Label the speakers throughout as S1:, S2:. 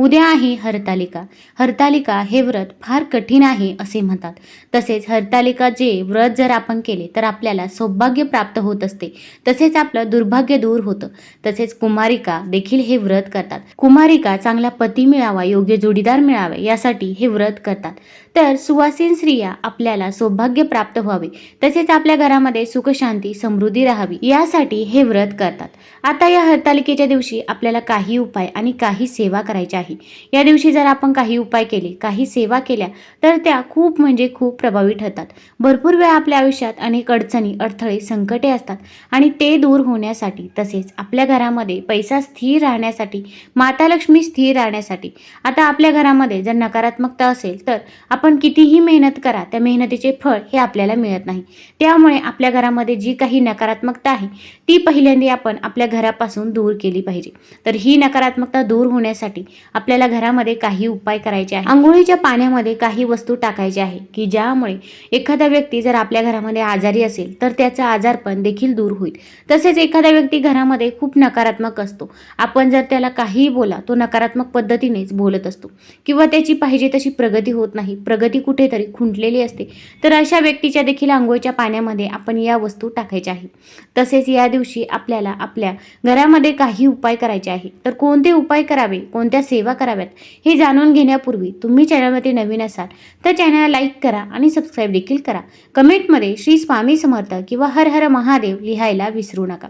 S1: उद्या आहे हरतालिका. हरतालिका हे व्रत फार कठीण आहे असे म्हणतात. तसेच हरतालिका जे व्रत जर आपण केले तर आपल्याला सौभाग्य प्राप्त होत असते. तसेच आपलं दुर्भाग्य दूर होतं. तसेच कुमारिका देखील हे व्रत करतात. कुमारिका चांगला पती मिळावा योग्य जोडीदार मिळावे यासाठी हे व्रत करतात. तर सुवासीन स्त्रिया आपल्याला सौभाग्य प्राप्त व्हावे. तसेच आपल्या घरामध्ये सुखशांती समृद्धी राहावी यासाठी हे व्रत करतात. आता या हरतालिकेच्या दिवशी आपल्याला काही उपाय आणि काही सेवा करायच्या नाही. या दिवशी जर आपण काही उपाय केले काही सेवा केल्या तर त्या खूप म्हणजे खूप प्रभावी ठरतात. भरपूर वेळा आपल्या आयुष्यात अनेक अडचणी अडथळे संकटे असतात आणि ते दूर होण्यासाठी तसेच आपल्या घरामध्ये पैसा स्थिर राहण्यासाठी माता लक्ष्मी स्थिर राहण्यासाठी आता आपल्या घरामध्ये जर नकारात्मकता असेल तर आपण कितीही मेहनत करा त्या मेहनतीचे फळ हे आपल्याला मिळत नाही. त्यामुळे आपल्या घरामध्ये जी काही नकारात्मकता आहे ती पहिल्यांदा आपण आपल्या घरापासून दूर केली पाहिजे. तर ही नकारात्मकता दूर होण्यासाठी आपल्याला घरामध्ये काही उपाय करायचे आहे आंघोळीच्या पाण्यामध्ये काही वस्तू टाकायच्या आहे की ज्यामुळे एखादा व्यक्ती जर आपल्या घरामध्ये आजारी असेल तर त्याचा आजारपण देखील दूर होईल. तसेच एखादा व्यक्ती घरामध्ये खूप नकारात्मक असतो. आपण जर त्याला काहीही बोला तो नकारात्मक पद्धतीनेच बोलत असतो. किंवा त्याची पाहिजे तशी प्रगती होत नाही प्रगती कुठेतरी खुंटलेली असते तर अशा व्यक्तीच्या देखील आंघोळीच्या पाण्यामध्ये आपण या वस्तू टाकायच्या आहे तसेच या दिवशी आपल्याला आपल्या घरामध्ये काही उपाय करायचे आहे तर कोणते उपाय करावे? कोणत्या सेवा सेवा कराव्यात. हे जाणून घेण्यापूर्वी तुम्ही चॅनलमध्ये नवीन असाल तर चॅनलला लाईक करा आणि सबस्क्राईब देखील करा. कमेंटमध्ये श्री स्वामी समर्थ किंवा हर हर महादेव लिहायला विसरू नका.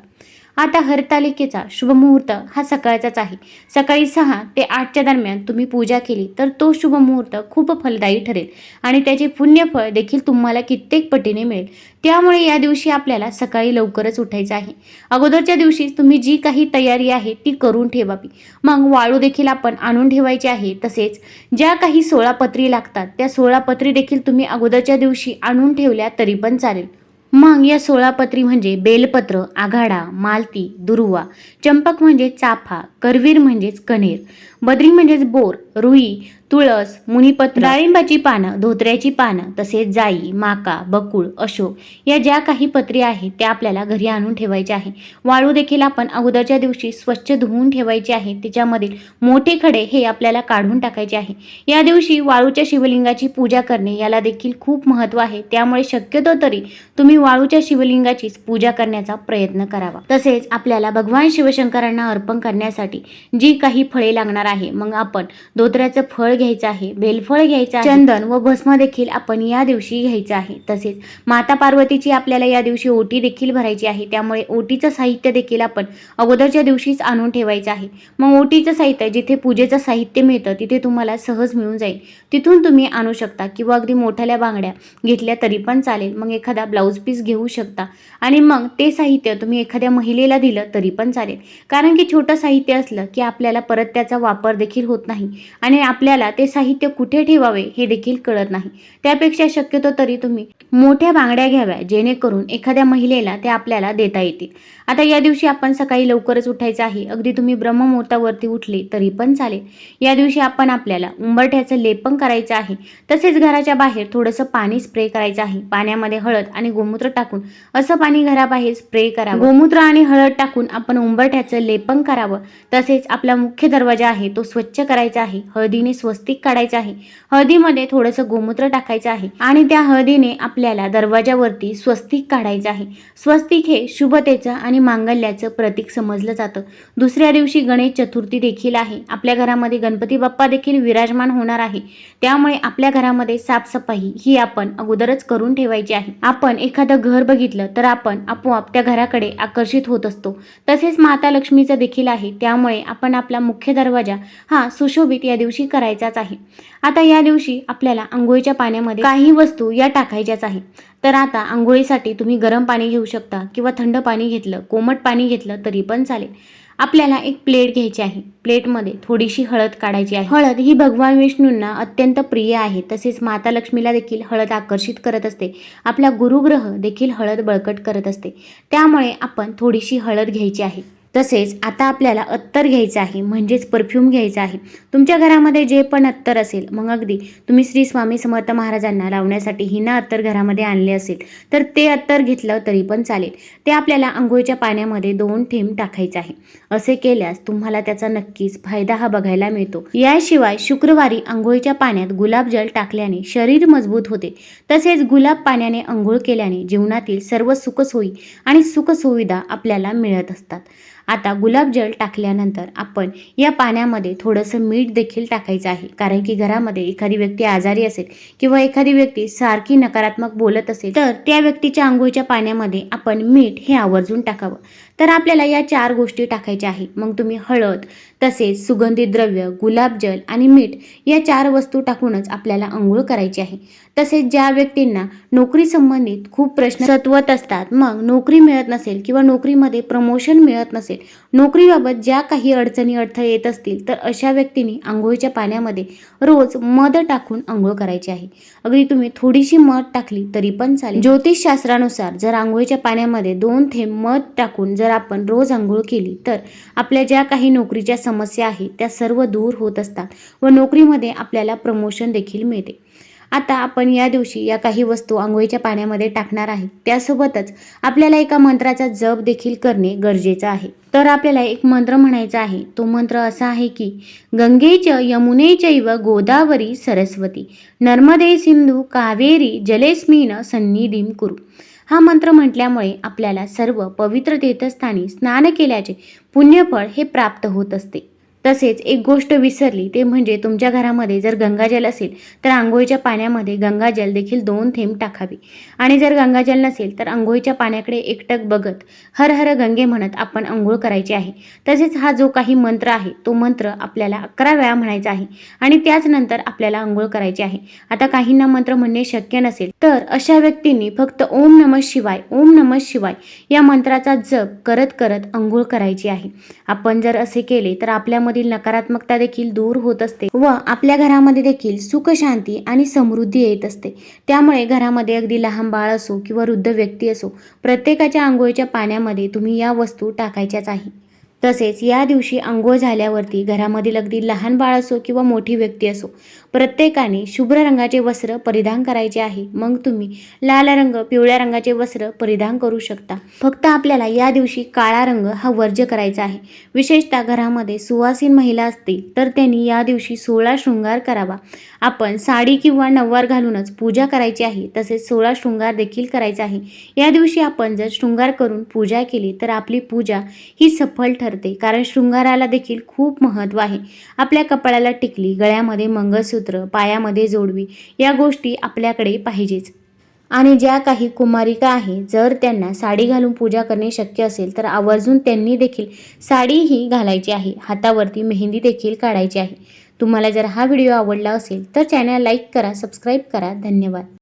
S1: आता हरतालिकेचा शुभमुहूर्त हा सकाळचाच आहे. सकाळी सहा ते आठच्या दरम्यान तुम्ही पूजा केली तर तो शुभमुहूर्त खूप फलदायी ठरेल आणि त्याचे पुण्यफळ देखील तुम्हाला कित्येक पटीने मिळेल. त्यामुळे या दिवशी आपल्याला सकाळी लवकरच उठायचं आहे. अगोदरच्या दिवशी तुम्ही जी काही तयारी आहे ती करून ठेवावी. मग वाळू देखील आपण आणून ठेवायची आहे. तसेच ज्या काही सोळा पत्री लागतात त्या सोळा पत्री देखील तुम्ही अगोदरच्या दिवशी आणून ठेवल्या तरी पण चालेल. मग या सोळापत्री म्हणजे बेलपत्र आघाडा मालती दुर्वा चंपक म्हणजे चाफा करवीर म्हणजेच कणेर बद्री म्हणजेच बोर रुई तुळस मुनिपत्र डाळिंबाची पानं धोत्र्याची पानं तसेच जाई माका बकुळ अशोक या ज्या काही पत्री आहेत त्या आपल्याला घरी आणून ठेवायच्या आहे. वाळू देखील आपण अगोदरच्या दिवशी स्वच्छ धुवून ठेवायची आहे. त्याच्यामधील मोठे खडे हे आपल्याला काढून टाकायचे आहे. या दिवशी वाळूच्या शिवलिंगाची पूजा करणे याला देखील खूप महत्त्व आहे. त्यामुळे शक्यतो तरी तुम्ही वाळूच्या शिवलिंगाचीच पूजा करण्याचा प्रयत्न करावा. तसेच आपल्याला भगवान शिवशंकरांना अर्पण करण्यासाठी जी काही फळे लागणार आहे मग आपण धोत्र्याचं फळ घ्यायचं आहे बेलफळ घ्यायचं आहे. चंदन व भस्म देखील आपण या दिवशी घ्यायचं आहे. तसेच माता पार्वतीची आपल्याला या दिवशी ओटी देखील भरायची आहे. त्यामुळे ओटीचं साहित्य देखील आपण अगोदरच्या दिवशीच आणून ठेवायचं आहे. मग ओटीचं साहित्य जिथे पूजेचं साहित्य मिळतं तिथे तुम्हाला सहज मिळून जाईल. तिथून तुम्ही आणू शकता किंवा अगदी मोठ्याल्या बांगड्या घेतल्या तरी पण चालेल. मग एखादा ब्लाऊज पीस घेऊ शकता. आणि मग ते साहित्य तुम्ही एखाद्या महिलेला दिलं तरी पण चालेल. कारण की छोटं साहित्य असलं की आपल्याला परत त्याचा वापर देखील होत नाही. आणि आपल्याला ते साहित्य कुठे ठेवावे हे देखील कळत नाही. त्यापेक्षा शक्यतो तरी तुम्ही मोठ्या बांगड्या घ्याव्या जेणेकरून एखाद्या महिलेला त्या आपल्याला देता येतील. आता या दिवशी आपण सकाळी लवकरच उठायचं आहे. अगदी तुम्ही ब्रह्ममुहूर्तावरती उठले तरी पण चालेल. या दिवशी आपण आपल्याला उंबरठ्याचं लेपन करायचं आहे. तसेच घराच्या बाहेर थोडंसं पाणी स्प्रे करायचं आहे. पाण्यामध्ये हळद आणि गोमूत्र टाकून असं पाणी घराबाहेर स्प्रे करावं. गोमूत्र आणि हळद टाकून आपण उंबरठ्याचं लेपन करावं. तसेच आपला मुख्य दरवाजा आहे तो स्वच्छ करायचा आहे. हळदीने स्वस्तिक काढायचं आहे. हळदीमध्ये थोडंसं गोमूत्र टाकायचं आहे. आणि त्या हळदीने आपल्याला दरवाजावरती स्वस्तिक काढायचं आहे. स्वस्तिक हे शुभतेचं आणि मांगल्याचं प्रतीक समजलं जातं. दुसऱ्या दिवशी गणेश चतुर्थी देखील आहे. आपल्या घरामध्ये गणपती बाप्पा देखील विराजमान होणार आहे. त्यामुळे आपल्या घरामध्ये साफसफाई ही आपण अगोदरच करून ठेवायची आहे. आपण एखादं घर बघितलं तर आपण आपोआप त्या घराकडे आकर्षित होत असतो. तसेच माता लक्ष्मीचं देखील आहे. त्यामुळे आपण आपला मुख्य दरवाजा हा सुशोभित या दिवशी करायचाच आहे. आता या दिवशी आपल्याला आंघोळीच्या पाण्यामध्ये काही वस्तू या टाकायच्याच आहे. तर आता आंघोळीसाठी तुम्ही गरम पाणी घेऊ शकता किंवा थंड पाणी घेतलं कोमट पाणी घेतलं तरी पण चालेल. आपल्याला एक प्लेट घ्यायची आहे. प्लेटमध्ये थोडीशी हळद काढायची आहे. हळद ही भगवान विष्णूंना अत्यंत प्रिय आहे. तसेच माता लक्ष्मीला देखील हळद आकर्षित करत असते. आपला गुरुग्रह देखील हळद बळकट करत असते. त्यामुळे आपण थोडीशी हळद घ्यायची आहे. तसेच आता आपल्याला अत्तर घ्यायचं आहे म्हणजेच परफ्यूम घ्यायचा आहे. तुमच्या घरामध्ये जे पण अत्तर असेल मग अगदी तुम्ही श्री स्वामी समर्थ महाराजांना लावण्यासाठी हिना अत्तर घरामध्ये आणले असेल तर ते अत्तर घेतलं तरी पण चालेल. ते आपल्याला आंघोळीच्या पाण्यामध्ये दोन थेंब टाकायचे आहे. असे केल्यास तुम्हाला त्याचा नक्कीच फायदा हा बघायला मिळतो. याशिवाय शुक्रवारी आंघोळीच्या पाण्यात गुलाबजल टाकल्याने शरीर मजबूत होते. तसेच गुलाब पाण्याने आंघोळ केल्याने जीवनातील सर्व सुखसोयी आणि सुखसुविधा आपल्याला मिळत असतात. आता गुलाबजल टाकल्यानंतर आपण या पाण्यामध्ये थोडंसं मीठ देखील टाकायचं आहे. कारण की घरामध्ये एखादी व्यक्ती आजारी असेल किंवा एखादी व्यक्ती सारखी नकारात्मक बोलत असेल तर त्या व्यक्तीच्या आंघोळीच्या पाण्यामध्ये आपण मीठ हे आवर्जून टाकावं. तर आपल्याला या चार गोष्टी टाकायच्या आहे मग तुम्ही हळद तसेच सुगंधित द्रव्य गुलाबजल आणि मीठ या चार वस्तू टाकूनच आपल्याला आंघोळ करायची आहे. तसेच ज्या व्यक्तींना नोकरी संबंधित खूप प्रश्न सत्वत असतात मग नोकरी मिळत नसेल किंवा नोकरीमध्ये प्रमोशन मिळत नसेल नोकरीबाबत ज्या काही अडचणी अडथळे येत असतील तर अशा व्यक्तींनी आंघोळीच्या पाण्यामध्ये रोज मध टाकून आंघोळ करायची आहे. अगदी तुम्ही थोडीशी मध टाकली तरी पण चालेल. ज्योतिषशास्त्रानुसार जर आंघोळीच्या पाण्यामध्ये दोन थेंब मध टाकून जर आपण रोज आंघोळ केली तर आपल्या ज्या काही नोकरीच्या समस्या आहेत त्या सर्व दूर होत असतात व नोकरीमध्ये आपल्याला प्रमोशन देखील मिळते. आता आपण या दिवशी या काही वस्तू आंघोळीच्या पाण्यामध्ये टाकणार आहे. त्यासोबतच आपल्याला एका मंत्राचा जप देखील करणे गरजेचं आहे. तर आपल्याला एक मंत्र म्हणायचा आहे. तो मंत्र असा आहे की गंगेच यमुने चैव गोदावरी सरस्वती नर्मदे सिंधू कावेरी जलेस्मिन सन्निधीम कुरु. हा मंत्र म्हटल्यामुळे आपल्याला सर्व पवित्र तीर्थस्थानी स्नान केल्याचे पुण्यफळ हे प्राप्त होत असते. तसेच एक गोष्ट विसरली ते म्हणजे तुमच्या घरामध्ये जर गंगाजल असेल तर आंघोळीच्या पाण्यामध्ये गंगाजल देखील दोन थेंब टाकावे. आणि जर गंगाजल नसेल तर आंघोळीच्या पाण्याकडे एकटक बघत हर हर गंगे म्हणत आपण आंघोळ करायची आहे. तसेच हा जो काही मंत्र आहे तो मंत्र आपल्याला अकरा वेळा म्हणायचा आहे आणि त्याचनंतर आपल्याला आंघोळ करायची आहे. आता काहींना मंत्र म्हणणे शक्य नसेल तर अशा व्यक्तींनी फक्त ओम नम शिवाय ओम नम शिवाय या मंत्राचा जप करत करत आंघोळ करायची आहे. आपण जर असे केले तर आपल्या घरामधील नकारात्मकता देखील दूर होत असते व आपल्या घरामध्ये देखील सुख शांती आणि समृद्धी येत असते. त्यामुळे घरामध्ये अगदी लहान बाळ असो किंवा वृद्ध व्यक्ती असो प्रत्येकाच्या आंघोळीच्या पाण्यामध्ये तुम्ही या वस्तू टाकायच्याच आहे. तसेच या दिवशी आंघोळ झाल्यावरती घरामधील अगदी लहान बाळ असो किंवा मोठी व्यक्ती असो प्रत्येकाने शुभ्र रंगाचे वस्त्र परिधान करायचे आहे. मग तुम्ही लाल रंग पिवळ्या रंगाचे वस्त्र परिधान करू शकता. फक्त आपल्याला या दिवशी काळा रंग हा वर्ज्य करायचा आहे. विशेषतः घरामध्ये सुवासीन महिला असतील तर त्यांनी या दिवशी सोळा शृंगार करावा. आपण साडी किंवा नववार घालूनच पूजा करायची आहे तसेच सोळा शृंगार देखील करायचा आहे. या दिवशी आपण जर शृंगार करून पूजा केली तर आपली पूजा ही सफल ठरते कारण शृंगाराला देखील खूप महत्त्व आहे. आपल्या कपाळाला टिकली गळ्यामध्ये मंगळसूत्र पायामध्ये जोडवी या गोष्टी आपल्याकडे पाहिजेच. आणि ज्या काही कुमारिका आहे जर त्यांना साडी घालून पूजा करणे शक्य असेल तर आवर्जून त्यांनी देखील साडीही घालायची आहे. हातावरती मेहंदी देखील काढायची आहे. तुम्हाला जर हा व्हिडिओ आवडला असेल तर चॅनल लाईक करा सबस्क्राईब करा. धन्यवाद.